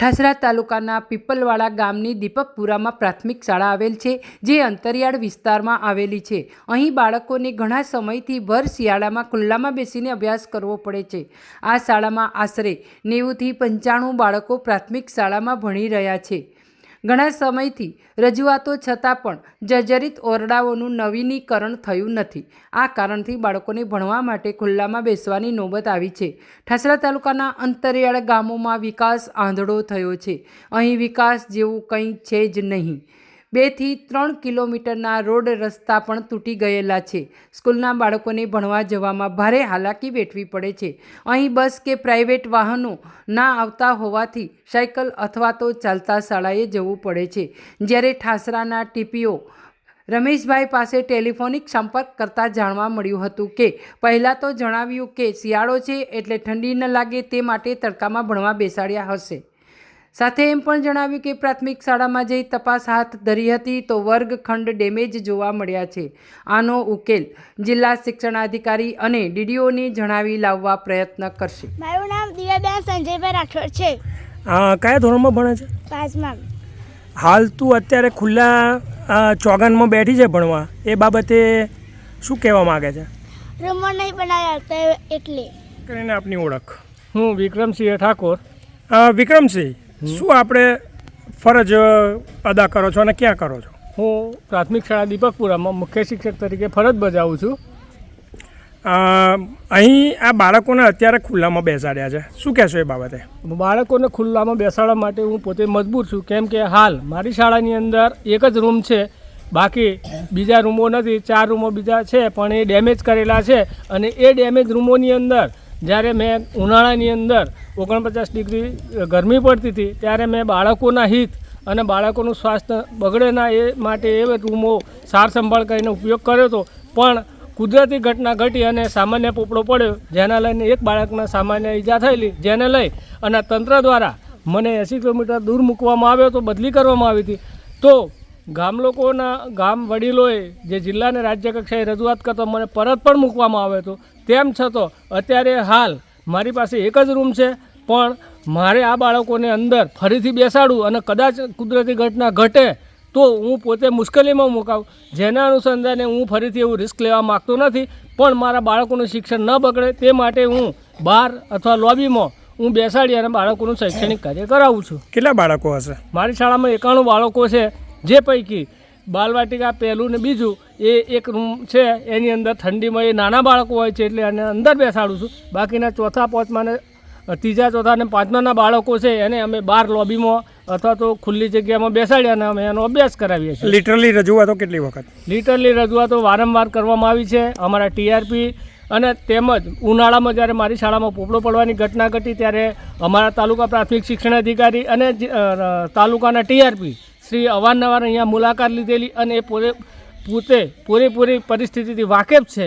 ઠાસરા તાલુકાના પીપલવાડા ગામની દીપકપુરામાં પ્રાથમિક શાળા આવેલ છે, જે અંતરિયાળ વિસ્તારમાં આવેલી છે. અહીં બાળકોને ઘણા સમયથી ભર શિયાળામાં ખુલ્લામાં બેસીને અભ્યાસ કરવો પડે છે. આ શાળામાં આશરે નેવુંથી પંચાણું બાળકો પ્રાથમિક શાળામાં ભણી રહ્યા છે. ઘણા સમયથી રજૂઆતો છતાં પણ જર્જરિત ઓરડાઓનું નવીનીકરણ થયું નથી. આ કારણથી બાળકોને ભણવા માટે ખુલ્લામાં બેસવાની નોબત આવી છે. ઠાસરા તાલુકાના અંતરિયાળ ગામોમાં વિકાસ આંધળો થયો છે. અહીં વિકાસ જેવું કંઈ છે જ નહીં. બેથી ત્રણ કિલોમીટરના રોડ રસ્તા પણ તૂટી ગયેલા છે. સ્કૂલના બાળકોને ભણવા જવામાં ભારે હાલાકી વેઠવી પડે છે. અહીં બસ કે પ્રાઇવેટ વાહનો ના આવતા હોવાથી સાયકલ અથવા તો ચાલતા શાળાએ જવું પડે છે. જ્યારે ઠાસરાના ટીપીઓ રમેશભાઈ પાસે ટેલિફોનિક સંપર્ક કરતાં જાણવા મળ્યું હતું કે, પહેલાં તો જણાવ્યું કે શિયાળો છે એટલે ઠંડી ન લાગે તે માટે તડકામાં ભણવા બેસાડ્યા હશે. સાથે એમ પણ જણાવ્યું કે પ્રાથમિક શાળામાં જઈ તપાસ હાથ ધરી હતી તો વર્ગખંડ ડેમેજ જોવા મળ્યા છે. આનો ઉકેલ જિલ્લા શિક્ષણાધિકારી અને ડીડીઓને જણાવી લાવવા પ્રયત્ન કરશે. મારું નામ દિવ્યાબેન સંજયભાઈ રાઠોડ છે. કયા ધોરણમાં ભણે છે? પાંચમાં. હાલ તું અત્યારે ખુલ્લા ચોગાનમાં બેઠી છે ભણવા. એ બાબતે શું કહેવા માગે છે? રૂમો નહીં બનાવ્યા એટલે. કરીને આપની ઓળખ. હું વિક્રમસિંહ ઠાકોર. વિક્રમસિંહ શું આપણે ફરજ અદા કરો છો અને ક્યાં કરો છો? હું પ્રાથમિક શાળા દીપકપુરામાં મુખ્ય શિક્ષક તરીકે ફરજ બજાવું છું. અહીં આ બાળકોને અત્યારે ખુલ્લામાં બેસાડ્યા છે. શું કહેશો એ બાબતે? બાળકોને ખુલ્લામાં બેસાડવા માટે હું પોતે મજબૂર છું. કેમ કે હાલ મારી શાળાની અંદર એક જ રૂમ છે. બાકી બીજા રૂમો નથી. ચાર રૂમો બીજા છે પણ એ ડેમેજ કરેલા છે અને એ ડેમેજ રૂમોની અંદર જ્યારે મેં ઉનાળાની અંદર ઓગણપચાસ ડિગ્રી ગરમી પડતી હતી, ત્યારે મેં બાળકોના હિત અને બાળકોનું સ્વાસ્થ્ય બગડે ના એ માટે એ રૂમો સાર સંભાળ કરીને ઉપયોગ કર્યો હતો. પણ કુદરતી ઘટના ઘટી અને સામાન્ય પોપડો પડ્યો, જેના લઈને એક બાળકને સામાન્ય ઈજા થયેલી, જેને લઈ અને તંત્ર દ્વારા મને એંસી કિલોમીટર દૂર મૂકવામાં આવ્યો તો બદલી કરવામાં આવી હતી. તો ગામ લોકોના ગામ વડીલોએ જે જિલ્લાને રાજ્ય કક્ષાએ રજૂઆત કરતો મને પરત પણ મૂકવામાં આવ્યો હતો. તેમ છતાં અત્યારે હાલ મારી પાસે એક જ રૂમ છે પણ મારે આ બાળકોને અંદર ફરીથી બેસાડું અને કદાચ કુદરતી ઘટના ઘટે તો હું પોતે મુશ્કેલીમાં મુકાવું. જેના અનુસંધાને હું ફરીથી એવું રિસ્ક લેવા માગતો નથી પણ મારા બાળકોનું શિક્ષણ ન બગડે તે માટે હું બહાર અથવા લોબીમાં હું બેસાડી અને બાળકોનું શૈક્ષણિક કાર્ય કરાવું છું. કેટલા બાળકો હશે? મારી શાળામાં એકાણું બાળકો છે. જે પૈકી બાલવાટિકા પહેલું ને બીજું એ એક રૂમ છે એની અંદર ઠંડીમાં એ નાના બાળકો હોય છે એટલે એને અંદર બેસાડું છું. બાકીના ચોથા પાંચમાને ત્રીજા ચોથા અને પાંચમાના બાળકો છે એને અમે બહાર લોબીમાં અથવા તો ખુલ્લી જગ્યામાં બેસાડ્યા અને અમે એનો અભ્યાસ કરાવીએ છીએ. લિટરલી રજૂઆતો કેટલી વખત? લિટરલી રજૂઆતો વારંવાર કરવામાં આવી છે. અમારા ટીઆરપી અને તેમજ ઉનાળામાં જ્યારે મારી શાળામાં પોપડો પડવાની ઘટના ઘટી ત્યારે અમારા તાલુકા પ્રાથમિક શિક્ષણ અધિકારી અને તાલુકાના ટીઆરપી શ્રી અવારનવાર અહીંયા મુલાકાત લીધેલી અને એ પોતે પોતે પૂરેપૂરી પરિસ્થિતિથી વાકેફ છે,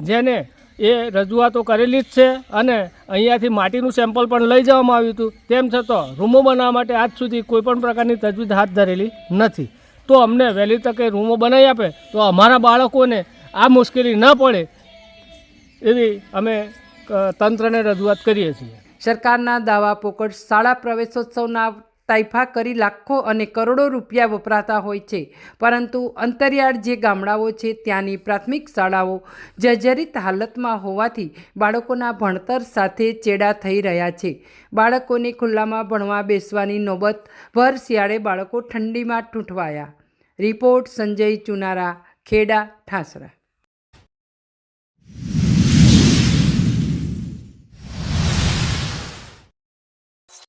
જેને એ રજૂઆતો કરેલી જ છે અને અહીંયાથી માટીનું સેમ્પલ પણ લઈ જવામાં આવ્યું હતું. તેમ છતાં રૂમો બનાવવા માટે આજ સુધી કોઈપણ પ્રકારની તજવીજ હાથ ધરેલી નથી. તો અમને વહેલી તકે રૂમો બનાવી આપે તો અમારા બાળકોને આ મુશ્કેલી ન પડે એવી અમે તંત્રને રજૂઆત કરીએ છીએ. સરકારના દાવા પોકળ શાળા પ્રવેશોત્સવના તાઇફા કરી લાખો અને કરોડો રૂપિયા વપરાતા હોય છે. પરંતુ અંતરિયાળ જે ગામડાઓ છે ત્યાંની પ્રાથમિક શાળાઓ જર્જરિત હાલતમાં હોવાથી બાળકોના ભણતર સાથે ચેડા થઈ રહ્યા છે. બાળકોને ખુલ્લામાં ભણવા બેસવાની નોબત ભર શિયાળે બાળકો ઠંડીમાં ઠૂંઠવાયા. રિપોર્ટ સંજય ચુનારા, ખેડા, ઠાસરા.